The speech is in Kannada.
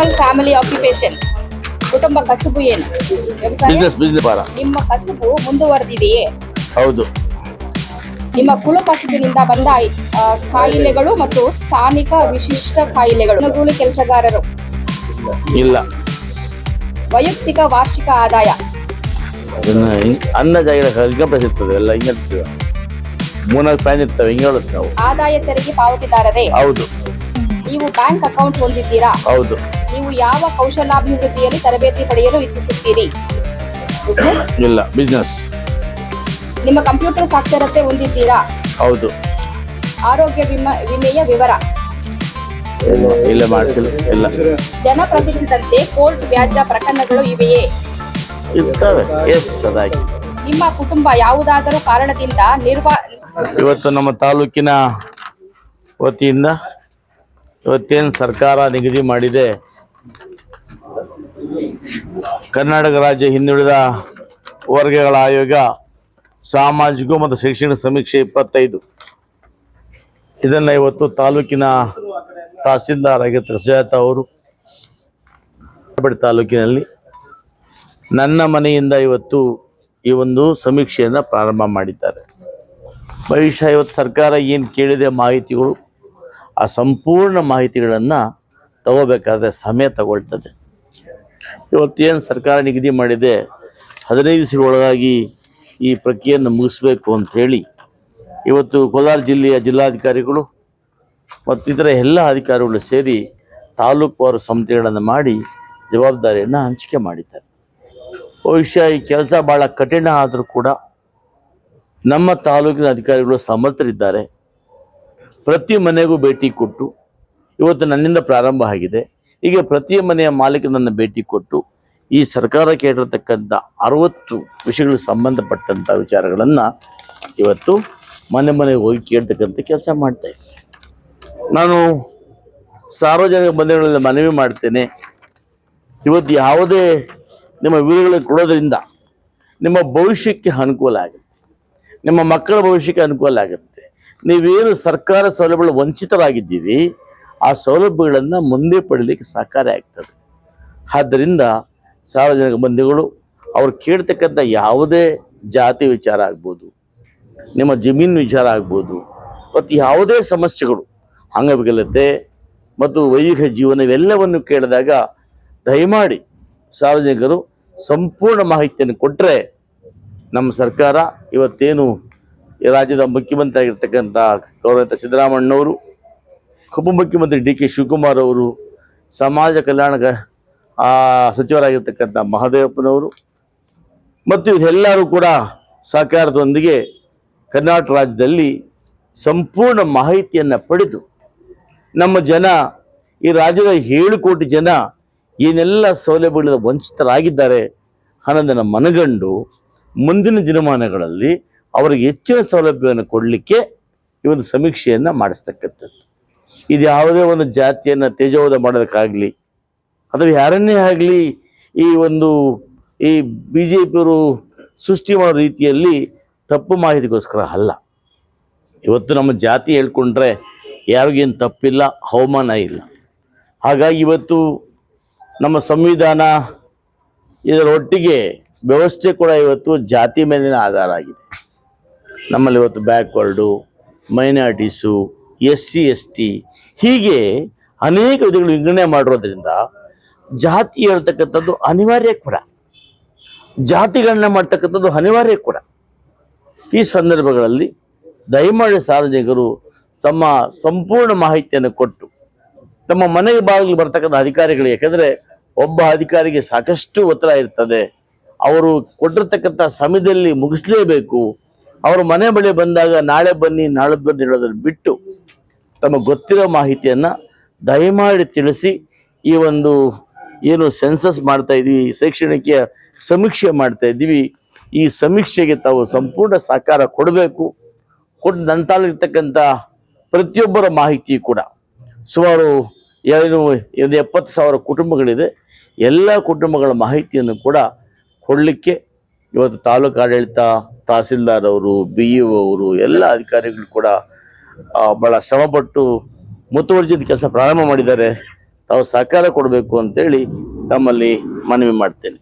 ಫ್ಯಾಮಿಲಿ ಆಕ್ಯುಪೇಷನ್ ಕುಟುಂಬ ಕಸುಬು ಏನು? ವ್ಯವಸಾಯ? ಬಿಸ್ನೆಸ್ ನಿಮ್ಮ ಕಸುಬು ಮುಂದುವರೆದಿದೆಯೇ? ಹೌದು. ನಿಮ್ಮ ಕುಲ ಕಸುಬಿನಿಂದ ಬಂದ ಆ, ಕಾಯಿಲೆಗಳು ಮತ್ತು ಸ್ಥಾನಿಕ ವಿಶಿಷ್ಟ ಕಾಯಿಲೆಗಳು. ಅನುಕೂಲ ಕೆಲಸಗಾರರು. ಇಲ್ಲ. ವೈಯಕ್ತಿಕ ವಾರ್ಷಿಕ ಆದಾಯ. ಅದನ್ನ ಹಿಂಗ್- ಅನ್ನ ಇನ್ಕಮ್ ಇರ್ತದೆ ಎಲ್ಲ ಹಿಂಗೆ ಇರ್ತದೆ. ಮೂರ್ನಾಲ್ಕು ಪ್ಯಾನ್ ಇರ್ತವೆ ಹಿಂಗೆ ಹೇಳುತ್ತೆ ನಾವು. ಆದಾಯ ತೆರಿಗೆ ಪಾವತಿದಾರರೇ. ಹೌದು. ನೀವು ಬ್ಯಾಂಕ್ ಅಕೌಂಟ್ ಹೊಂದಿದ್ದೀರಾ? ಹೌದು. ನೀವು ಯಾವ ಕೌಶಲಾಭಿವೃದ್ಧಿಯಲ್ಲಿ ತರಬೇತಿ ಪಡೆಯಲು ಇಚ್ಛಿಸುತ್ತೀರಿ? ಇಲ್ಲ ಬಿಸ್ನೆಸ್ ನಿಮ್ಮ ಕಂಪ್ಯೂಟರ್ ಸಾಕ್ಷರತೆ ಹೊಂದಿದ್ದೀರಾ? ಹೌದು. ಆರೋಗ್ಯ ವಿಮಾ ವಿಮೆಯ ವಿವರ? ಇಲ್ಲ ಮಾಡಿಸಿಲ್ಲ ಇಲ್ಲ. ಜನಪ್ರತಿನಿಧಿಸಿದಂತೆ ಕೋರ್ಟ್ ವ್ಯಾಜ್ಯ ಪ್ರಕರಣಗಳು ಇವೆಯೇ? ಇರ್ತವೆ. ಎಸ್ ಅದಾಗಿ ನಿಮ್ಮ ಕುಟುಂಬ ಯಾವುದಾದರೂ ಕಾರಣದಿಂದ ನಿರ್ವಾ ಇವತ್ತು ನಮ್ಮ ತಾಲೂಕಿನ ವತಿಯಿಂದ ಇವತ್ತೇನು ಸರ್ಕಾರ ನಿಗದಿ ಮಾಡಿದೆ ಕರ್ನಾಟಕ ರಾಜ್ಯ ಹಿಂದುಳಿದ ವರ್ಗಗಳ ಆಯೋಗ ಸಾಮಾಜಿಕ ಮತ್ತು ಶೈಕ್ಷಣಿಕ ಸಮೀಕ್ಷೆ ಇಪ್ಪತ್ತೈದು. ಇದನ್ನ ಇವತ್ತು ತಾಲೂಕಿನ ತಹಸೀಲ್ದಾರ್ ಆಗಿರ್ತಾರೆ ಸುಜಾತ ಅವರು ತಾಲೂಕಿನಲ್ಲಿ ನನ್ನ ಮನೆಯಿಂದ ಇವತ್ತು ಈ ಒಂದು ಸಮೀಕ್ಷೆಯನ್ನು ಪ್ರಾರಂಭ ಮಾಡಿದ್ದಾರೆ. ಬಹುಶಃ ಇವತ್ತು ಸರ್ಕಾರ ಏನು ಕೇಳಿದೆ ಮಾಹಿತಿಗಳು, ಆ ಸಂಪೂರ್ಣ ಮಾಹಿತಿಗಳನ್ನು ತಗೋಬೇಕಾದ್ರೆ ಸಮಯ ತಗೊಳ್ತದೆ. ಇವತ್ತೇನು ಸರ್ಕಾರ ನಿಗದಿ ಮಾಡಿದೆ, ಹದಿನೈದು ದಿವಸಗಳ ಒಳಗಾಗಿ ಈ ಪ್ರಕ್ರಿಯೆಯನ್ನು ಮುಗಿಸ್ಬೇಕು ಅಂಥೇಳಿ ಇವತ್ತು ಕೋಲಾರ ಜಿಲ್ಲೆಯ ಜಿಲ್ಲಾಧಿಕಾರಿಗಳು ಮತ್ತಿತರ ಎಲ್ಲ ಅಧಿಕಾರಿಗಳು ಸೇರಿ ತಾಲೂಕುವಾರು ಸಮಿತಿಗಳನ್ನು ಮಾಡಿ ಜವಾಬ್ದಾರಿಯನ್ನು ಹಂಚಿಕೆ ಮಾಡಿದ್ದಾರೆ. ಬಹುಶಃ ಈ ಕೆಲಸ ಭಾಳ ಕಠಿಣ ಆದರೂ ಕೂಡ ನಮ್ಮ ತಾಲೂಕಿನ ಅಧಿಕಾರಿಗಳು ಸಮರ್ಥರಿದ್ದಾರೆ. ಪ್ರತಿ ಮನೆಗೂ ಭೇಟಿ ಕೊಟ್ಟು ಇವತ್ತು ನನ್ನಿಂದ ಪ್ರಾರಂಭ ಆಗಿದೆ. ಈಗ ಪ್ರತಿ ಮನೆಯ ಮಾಲೀಕನನ್ನು ಭೇಟಿ ಕೊಟ್ಟು ಈ ಸರ್ಕಾರ ಕೇಳಿರತಕ್ಕಂಥ ಅರವತ್ತು ವಿಷಯಗಳಿಗೆ ಸಂಬಂಧಪಟ್ಟಂಥ ವಿಚಾರಗಳನ್ನು ಇವತ್ತು ಮನೆ ಮನೆಗೆ ಹೋಗಿ ಕೇಳ್ತಕ್ಕಂಥ ಕೆಲಸ ಮಾಡ್ತಾ ನಾನು ಸಾರ್ವಜನಿಕ ಬಂಧುಗಳಲ್ಲಿ ಮನವಿ ಮಾಡ್ತೇನೆ. ಇವತ್ತು ಯಾವುದೇ ನಿಮ್ಮ ವೀರಗಳಿಗೆ ಕೊಡೋದ್ರಿಂದ ನಿಮ್ಮ ಭವಿಷ್ಯಕ್ಕೆ ಅನುಕೂಲ ಆಗುತ್ತೆ. ನಿಮ್ಮ ಮಕ್ಕಳ ಭವಿಷ್ಯಕ್ಕೆ ಅನುಕೂಲ ಆಗುತ್ತೆ. ನೀವೇನು ಸರ್ಕಾರ ಸೌಲಭ್ಯಗಳು ವಂಚಿತರಾಗಿದ್ದೀರಿ ಆ ಸೌಲಭ್ಯಗಳನ್ನು ಮುಂದೆ ಪಡೀಲಿಕ್ಕೆ ಸಹಕಾರಿ ಆಗ್ತದೆ. ಆದ್ದರಿಂದ ಸಾರ್ವಜನಿಕ ಬಂಧುಗಳು, ಅವ್ರು ಕೇಳ್ತಕ್ಕಂಥ ಯಾವುದೇ ಜಾತಿ ವಿಚಾರ ಆಗ್ಬೋದು, ನಿಮ್ಮ ಜಮೀನು ವಿಚಾರ ಆಗ್ಬೋದು, ಮತ್ತು ಯಾವುದೇ ಸಮಸ್ಯೆಗಳು, ಅಂಗವಿಕಲತೆ ಮತ್ತು ವೈದಿಕ ಜೀವನ ಇವೆಲ್ಲವನ್ನು ಕೇಳಿದಾಗ ದಯಮಾಡಿ ಸಾರ್ವಜನಿಕರು ಸಂಪೂರ್ಣ ಮಾಹಿತಿಯನ್ನು ಕೊಟ್ಟರೆ ನಮ್ಮ ಸರ್ಕಾರ ಇವತ್ತೇನು ರಾಜ್ಯದ ಮುಖ್ಯಮಂತ್ರಿ ಆಗಿರ್ತಕ್ಕಂಥ ಗೌರವಿತ ಸಿದ್ದರಾಮಣ್ಣವರು ಉಪಮುಖ್ಯಮಂತ್ರಿ ಡಿ ಕೆ ಶಿವಕುಮಾರ್ ಅವರು ಸಮಾಜ ಕಲ್ಯಾಣ ಸಚಿವರಾಗಿರ್ತಕ್ಕಂಥ ಮಹದೇವಪ್ಪನವರು ಮತ್ತು ಇವರೆಲ್ಲರೂ ಕೂಡ ಸಹಕಾರದೊಂದಿಗೆ ಕರ್ನಾಟಕ ರಾಜ್ಯದಲ್ಲಿ ಸಂಪೂರ್ಣ ಮಾಹಿತಿಯನ್ನು ಪಡೆದು ನಮ್ಮ ಜನ, ಈ ರಾಜ್ಯದ ಏಳು ಕೋಟಿ ಜನ ಏನೆಲ್ಲ ಸೌಲಭ್ಯಗಳಿಂದ ವಂಚಿತರಾಗಿದ್ದಾರೆ ಅನ್ನೋದನ್ನು ಮನಗಂಡು ಮುಂದಿನ ದಿನಮಾನಗಳಲ್ಲಿ ಅವರಿಗೆ ಹೆಚ್ಚಿನ ಸೌಲಭ್ಯವನ್ನು ಕೊಡಲಿಕ್ಕೆ ಈ ಒಂದು ಸಮೀಕ್ಷೆಯನ್ನು ಮಾಡಿಸ್ತಕ್ಕಂಥದ್ದು. ಇದು ಯಾವುದೇ ಒಂದು ಜಾತಿಯನ್ನು ತೇಜೋವಧ ಮಾಡೋದಕ್ಕಾಗಲಿ ಅಥವಾ ಯಾರನ್ನೇ ಆಗಲಿ ಈ ಒಂದು ಈ ಬಿ ಜೆ ಪಿಯವರು ಸೃಷ್ಟಿ ಮಾಡೋ ರೀತಿಯಲ್ಲಿ ತಪ್ಪು ಮಾಹಿತಿಗೋಸ್ಕರ ಅಲ್ಲ. ಇವತ್ತು ನಮ್ಮ ಜಾತಿ ಹೇಳ್ಕೊಂಡ್ರೆ ಯಾರಿಗೇನು ತಪ್ಪಿಲ್ಲ, ಅವಮಾನ ಇಲ್ಲ. ಹಾಗಾಗಿ ಇವತ್ತು ನಮ್ಮ ಸಂವಿಧಾನ ಇದರ ಒಟ್ಟಿಗೆ ವ್ಯವಸ್ಥೆ ಕೂಡ ಇವತ್ತು ಜಾತಿ ಮೇಲಿನ ಆಧಾರ ಆಗಿದೆ. ನಮ್ಮಲ್ಲಿ ಇವತ್ತು backward, minorities S C, S T. ಹೀಗೆ ಅನೇಕ ವಿಧಗಳು ವಿಂಗಡಣೆ ಮಾಡಿರೋದ್ರಿಂದ ಜಾತಿ ಹೇಳ್ತಕ್ಕಂಥದ್ದು ಅನಿವಾರ್ಯ ಕೂಡ. ಜಾತಿಗಳನ್ನ ಮಾಡ್ತಕ್ಕಂಥದ್ದು ಅನಿವಾರ್ಯ ಕೂಡ. ಈ ಸಂದರ್ಭಗಳಲ್ಲಿ ದಯಮಾಡಿ ಸಾರ್ವಜನಿಕರು ತಮ್ಮ ಸಂಪೂರ್ಣ ಮಾಹಿತಿಯನ್ನು ಕೊಟ್ಟು ತಮ್ಮ ಮನೆಗೆ ಬಾಗಿಲು ಬರ್ತಕ್ಕಂಥ ಅಧಿಕಾರಿಗಳು, ಯಾಕಂದರೆ ಒಬ್ಬ ಅಧಿಕಾರಿಗೆ ಸಾಕಷ್ಟು ಒತ್ತಡ ಇರ್ತದೆ. ಅವರು ಕೊಟ್ಟಿರ್ತಕ್ಕಂಥ ಸಮಯದಲ್ಲಿ ಮುಗಿಸ್ಲೇಬೇಕು. ಅವರು ಮನೆ ಬಳಿ ಬಂದಾಗ ನಾಳೆ ಬನ್ನಿ ನಾಳೆ ಬನ್ನಿ ಹೇಳೋದನ್ನು ಬಿಟ್ಟು ತಮಗೆ ಗೊತ್ತಿರೋ ಮಾಹಿತಿಯನ್ನು ದಯಮಾಡಿ ತಿಳಿಸಿ ಈ ಒಂದು ಏನು ಸೆನ್ಸಸ್ ಮಾಡ್ತಾ ಇದ್ದೀವಿ ಶೈಕ್ಷಣಿಕ ಸಮೀಕ್ಷೆ ಮಾಡ್ತಾ ಇದ್ದೀವಿ ಈ ಸಮೀಕ್ಷೆಗೆ ತಾವು ಸಂಪೂರ್ಣ ಸಹಕಾರ ಕೊಡಬೇಕು. ಕೊಟ್ಟು ನಂತರಲ್ಲಿರ್ತಕ್ಕಂಥ ಪ್ರತಿಯೊಬ್ಬರ ಮಾಹಿತಿ ಕೂಡ. ಸುಮಾರು ಏನು ಒಂದು ಎಪ್ಪತ್ತು ಸಾವಿರ ಕುಟುಂಬಗಳಿದೆ. ಎಲ್ಲ ಕುಟುಂಬಗಳ ಮಾಹಿತಿಯನ್ನು ಕೂಡ ಕೊಡಲಿಕ್ಕೆ ಇವತ್ತು ತಾಲೂಕು ಆಡಳಿತ ತಹಸೀಲ್ದಾರ್ ಅವರು, ಬಿ ಇ ಅವರು, ಎಲ್ಲ ಅಧಿಕಾರಿಗಳು ಕೂಡ ಬಹಳ ಶ್ರಮಪಟ್ಟು ಮುತುವರ್ಜಿದ ಕೆಲಸ ಪ್ರಾರಂಭ ಮಾಡಿದ್ದಾರೆ. ತಾವು ಸಹಕಾರ ಕೊಡಬೇಕು ಅಂತೇಳಿ ತಮ್ಮಲ್ಲಿ ಮನವಿ ಮಾಡ್ತೇನೆ.